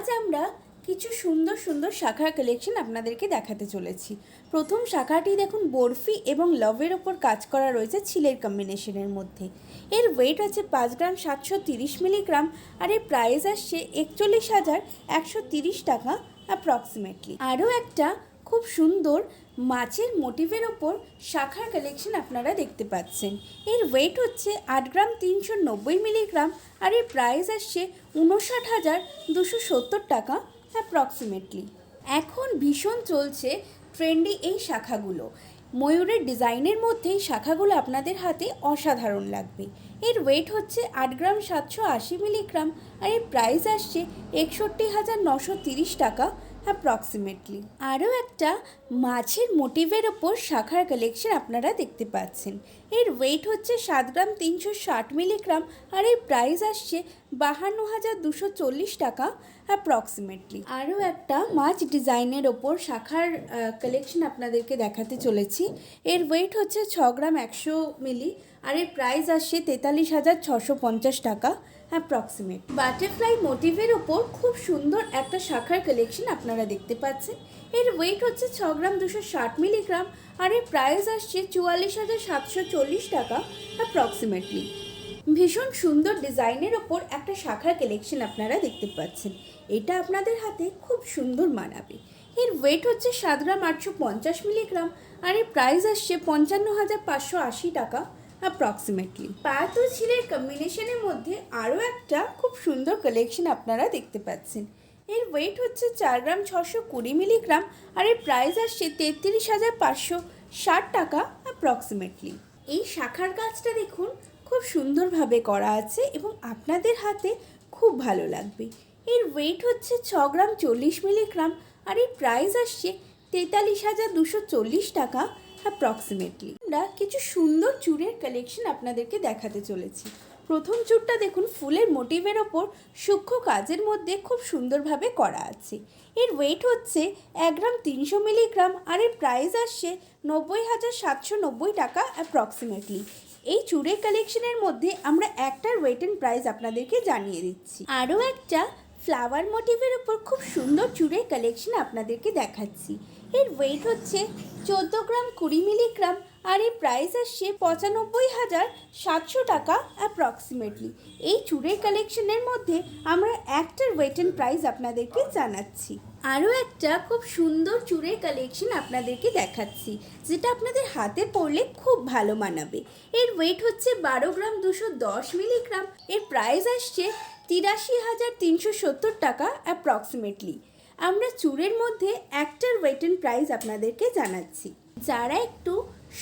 আজ আমরা কিছু সুন্দর সুন্দর শাখার কালেকশন আপনাদেরকে দেখাতে চলেছি। প্রথম শাখাটি দেখুন, বরফি এবং লভের ওপর কাজ করা রয়েছে ছিলের কম্বিনেশনের মধ্যে। এর ওয়েট আছে পাঁচ গ্রাম সাতশো তিরিশ মিলিগ্রাম আর এর প্রাইস আসছে একচল্লিশ হাজার একশো তিরিশ টাকা অ্যাপ্রক্সিমেটলি আরও একটা খুব সুন্দর মাছের মোটিভের ওপর শাখার কালেকশন আপনারা দেখতে পাচ্ছেন। এর ওয়েট হচ্ছে আট গ্রাম তিনশো নব্বই মিলিগ্রাম আর এর প্রাইস আসছে উনষাট হাজার দুশো সত্তর টাকা অ্যাপ্রক্সিমেটলি এখন ভীষণ চলছে ট্রেন্ডি এই শাখাগুলো। ময়ূরের ডিজাইনের মধ্যে এই শাখাগুলো আপনাদের হাতে অসাধারণ লাগবে। এর ওয়েট হচ্ছে আট গ্রাম সাতশো আশি মিলিগ্রাম আর এর প্রাইস আসছে একষট্টি হাজার নশো তিরিশ টাকা অ্যাপ্রক্সিমেটলি আরও একটা মাছের মোটিভের ওপর শাখার কালেকশন আপনারা দেখতে পাচ্ছেন। এর ওয়েট হচ্ছে সাত গ্রাম তিনশো ষাট মিলিগ্রাম আর এর প্রাইস আসছে বাহান্ন হাজার দুশো চল্লিশ টাকা অ্যাপ্রক্সিমেটলি আরও একটা মাছ ডিজাইনের ওপর শাখার কালেকশন আপনাদেরকে দেখাতে চলেছি। এর ওয়েট হচ্ছে ছ গ্রাম একশো মিলি আর এর প্রাইস আসছে তেতাল্লিশ হাজার ছশো পঞ্চাশ টাকা অ্যাপ্রক্সিমেট বাটারফ্লাই মোটিভের ওপর খুব সুন্দর একটা শাখার কালেকশন আপনারা দেখতে পাচ্ছেন। এর ওয়েট হচ্ছে ছ গ্রাম দুশো ষাট মিলিগ্রাম আর এর প্রাইস আসছে চুয়াল্লিশ হাজার সাতশো চল্লিশ টাকা অ্যাপ্রক্সিমেটলি ভীষণ সুন্দর ডিজাইনের ওপর একটা শাখার কালেকশন আপনারা দেখতে পাচ্ছেন। এটা আপনাদের হাতে খুব সুন্দর মানাবে। এর ওয়েট হচ্ছে সাত গ্রাম আটশো পঞ্চাশ মিলিগ্রাম আর এর প্রাইস আসছে পঞ্চান্ন হাজার পাঁচশো আশি টাকা অ্যাপ্রক্সিমেটলি ও ছিলের কম্বিনেশনের মধ্যে আরও একটা খুব সুন্দর কালেকশন আপনারা দেখতে পাচ্ছেন। এর ওয়েট হচ্ছে চার গ্রাম ছশো কুড়ি মিলিগ্রাম আর এর প্রাইস আসছে তেত্রিশ হাজার পাঁচশো ষাট টাকা অ্যাপ্রক্সিমেটলি এই শাখার গাছটা দেখুন, খুব সুন্দরভাবে করা আছে এবং আপনাদের হাতে খুব ভালো লাগবে। এর ওয়েট হচ্ছে ছ গ্রাম চল্লিশ মিলিগ্রাম আর এর প্রাইস আসছে তেতাল্লিশ হাজার দুশো চল্লিশ টাকা অ্যাপ্রক্সিমেটলি আমরা কিছু সুন্দর চুড়ের কালেকশন আপনাদেরকে দেখাতে চলেছি। প্রথম চুরটা দেখুন, ফুলের মোটিভের ওপর সূক্ষ্ম কাজের মধ্যে খুব সুন্দরভাবে করা আছে। এর ওয়েট হচ্ছে এক গ্রাম তিনশো মিলিগ্রাম আর এর প্রাইস আসছে নব্বই হাজার সাতশো নব্বই টাকা অ্যাপ্রক্সিমেটলি এই চুড়ের কালেকশনের মধ্যে আমরা একটার ওয়েট অ্যান্ড প্রাইস আপনাদেরকে জানিয়ে দিচ্ছি। আরও একটা ফ্লাওয়ার মোটিভের ওপর খুব সুন্দর চুড়ের কালেকশন আপনাদেরকে দেখাচ্ছি। এর ওয়েট হচ্ছে চোদ্দ গ্রাম কুড়ি মিলিগ্রাম আর এই প্রাইস আসছে পঁচানব্বই হাজার সাতশো টাকা অ্যাপ্রক্সিমেটলি এই চুড়ের কালেকশনের মধ্যে আমরা একটার ওয়েট অ্যান্ড প্রাইস আপনাদেরকে জানাচ্ছি। আরও একটা খুব সুন্দর চুড়ের কালেকশন আপনাদেরকে দেখাচ্ছি, যেটা আপনাদের হাতে পড়লে খুব ভালো মানাবে। এর ওয়েট হচ্ছে বারো গ্রাম দুশো দশ মিলিগ্রাম। এর প্রাইস আসছে তিরাশি হাজার তিনশো সত্তর টাকা অ্যাপ্রক্সিমেটলি আমরা চুড়ের মধ্যে একটার ওয়েট অ্যান্ড প্রাইস আপনাদেরকে জানাচ্ছি। যারা একটু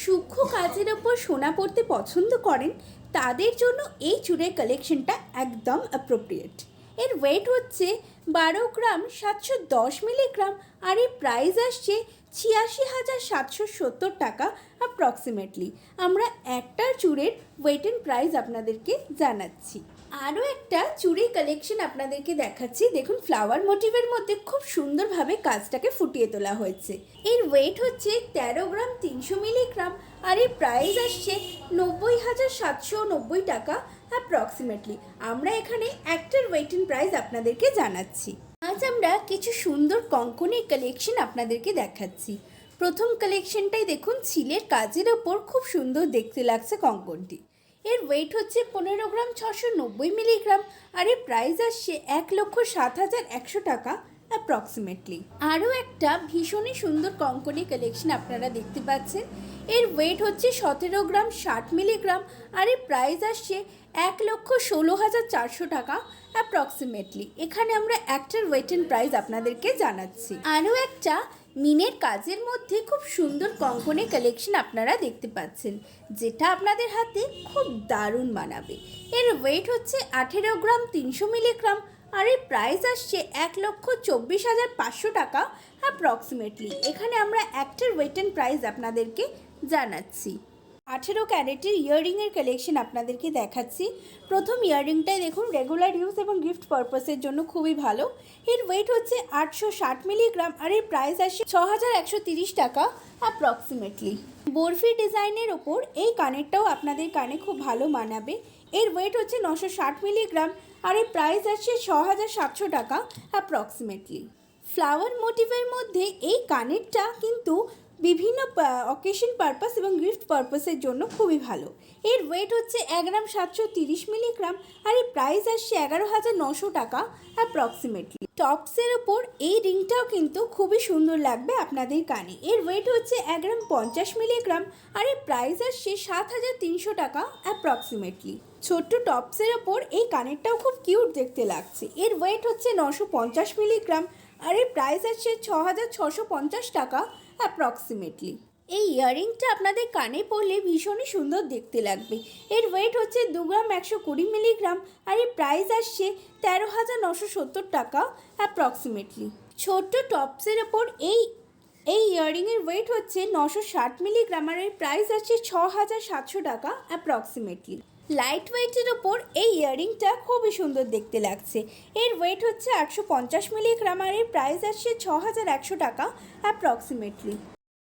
সূক্ষ্ম কাজের ওপর সোনা পড়তে পছন্দ করেন, তাদের জন্য এই চুড়ের কালেকশনটা একদম অ্যাপ্রোপ্রিয়েট এর ওয়েট হচ্ছে বারো গ্রাম সাতশো দশ মিলিগ্রাম আর এর প্রাইস আসছে ছিয়াশি হাজার সাতশো সত্তর টাকা অ্যাপ্রক্সিমেটলি আমরা একটা চুড়ের ওয়েট অ্যান্ড প্রাইস আপনাদেরকে জানাচ্ছি। আরও একটা চুড়ি কালেকশন আপনাদেরকে দেখাচ্ছি। দেখুন ফ্লাওয়ার মোটিভের মধ্যে খুব সুন্দরভাবে কাজটাকে ফুটিয়ে তোলা হয়েছে। এর ওয়েট হচ্ছে তেরো গ্রাম তিনশো মিলিগ্রাম আর এর প্রাইস আসছে নব্বই হাজার সাতশো নব্বই টাকা অ্যাপ্রক্সিমেটলি আমরা এখানে একটার ওয়েট অ্যান্ড প্রাইস আপনাদেরকে জানাচ্ছি। আজ আমরা কিছু সুন্দর কঙ্কনের কালেকশন আপনাদেরকে দেখাচ্ছি। প্রথম কালেকশনটাই দেখুন, ছিলের কাজের ওপর খুব সুন্দর দেখতে লাগছে কঙ্কনটি। এর ওয়েট হচ্ছে পনেরো গ্রাম, ছশো নব্বই মিলিগ্রাম আর এর প্রাইস আসছে এক লক্ষ সাত হাজার একশো টাকা। অ্যাপ্রক্সিমেটলি আরও একটা ভীষণই সুন্দর কঙ্কনি কালেকশন আপনারা দেখতে পাচ্ছেন। এর ওয়েট হচ্ছে সতেরো গ্রাম, ষাট মিলিগ্রাম আর এর প্রাইস আসছে এক লক্ষ ষোলো হাজার চারশো টাকা অ্যাপ্রক্সিমেটলি এখানে আমরা একটার ওয়েট অ্যান্ড প্রাইস আপনাদেরকে জানাচ্ছি। আরও একটা মিনের কাজের মধ্যে খুব সুন্দর কঙ্কনে কালেকশন আপনারা দেখতে পাচ্ছেন, যেটা আপনাদের হাতে খুব দারুণ মানাবে এর ওয়েট হচ্ছে আঠেরো গ্রাম, তিনশো মিলিগ্রাম আর এর প্রাইস আসছে এক লক্ষ চব্বিশ হাজার পাঁচশো টাকা অ্যাপ্রক্সিমেটলি এখানে আমরা একটার ওয়েট অ্যান্ড প্রাইস আপনাদেরকে জানাচ্ছি। আঠেরো ক্যারেটের ইয়াররিংয়ের কালেকশন আপনাদেরকে দেখাচ্ছি। প্রথম ইয়াররিংটাই দেখুন রেগুলার ইউজ এবং গিফট পারপাসের জন্য খুবই ভালো। এর ওয়েট হচ্ছে আটশো ষাট মিলিগ্রাম আর এর প্রাইস আসে ছ হাজার একশো তিরিশ টাকা অ্যাপ্রক্সিমেটলি বরফি ডিজাইনের ওপর এই কানেরটাও আপনাদের কানে খুব ভালো মানাবে। এর ওয়েট হচ্ছে নশো ষাট মিলিগ্রাম আর এর প্রাইস আসছে ছ হাজার সাতশো টাকা অ্যাপ্রক্সিমেটলি ফ্লাওয়ার মোটিভের মধ্যে এই কানেরটা কিন্তু বিভিন্ন অকেশন পারপাস এবং গিফট পারপাসের জন্য খুবই ভালো। এর ওয়েট হচ্ছে এক গ্রাম সাতশো তিরিশ মিলিগ্রাম আর এর প্রাইস আসছে এগারো হাজার নশো টাকা অ্যাপ্রক্সিমেটলি টপসের ওপর এই রিংটাও কিন্তু খুবই সুন্দর লাগবে আপনাদের কানে। এর ওয়েট হচ্ছে এক গ্রাম পঞ্চাশ মিলিগ্রাম আর এর প্রাইস আসছে সাত হাজার তিনশো টাকা অ্যাপ্রক্সিমেটলি ছোট্ট টপসের ওপর এই কানেরটাও খুব কিউট দেখতে লাগছে। এর ওয়েট হচ্ছে নশো পঞ্চাশ মিলিগ্রাম আর এর প্রাইস আসছে ছ হাজার ছশো পঞ্চাশ টাকা অ্যাপ্রক্সিমেটলি এই ইয়াররিংটা আপনাদের কানে পরলে ভীষণই সুন্দর দেখতে লাগবে। এর ওয়েট হচ্ছে দু গ্রাম একশো কুড়ি মিলিগ্রাম আর এর প্রাইস আসছে তেরো হাজার নশো সত্তর টাকা অ্যাপ্রক্সিমেটলি ছোট্ট টপসের ওপর এই এই ইয়াররিংয়ের ওয়েট হচ্ছে নশো ষাট মিলিগ্রাম আর এর প্রাইস আছে ছ হাজার সাতশো টাকা অ্যাপ্রক্সিমেটলি লাইট ওয়েটের ওপর এই ইয়াররিংটা খুবই সুন্দর দেখতে লাগছে। এর ওয়েট হচ্ছে আটশো পঞ্চাশ মিলিগ্রাম আর এর প্রাইস আসছে ছ হাজার একশো টাকা অ্যাপ্রক্সিমেটলি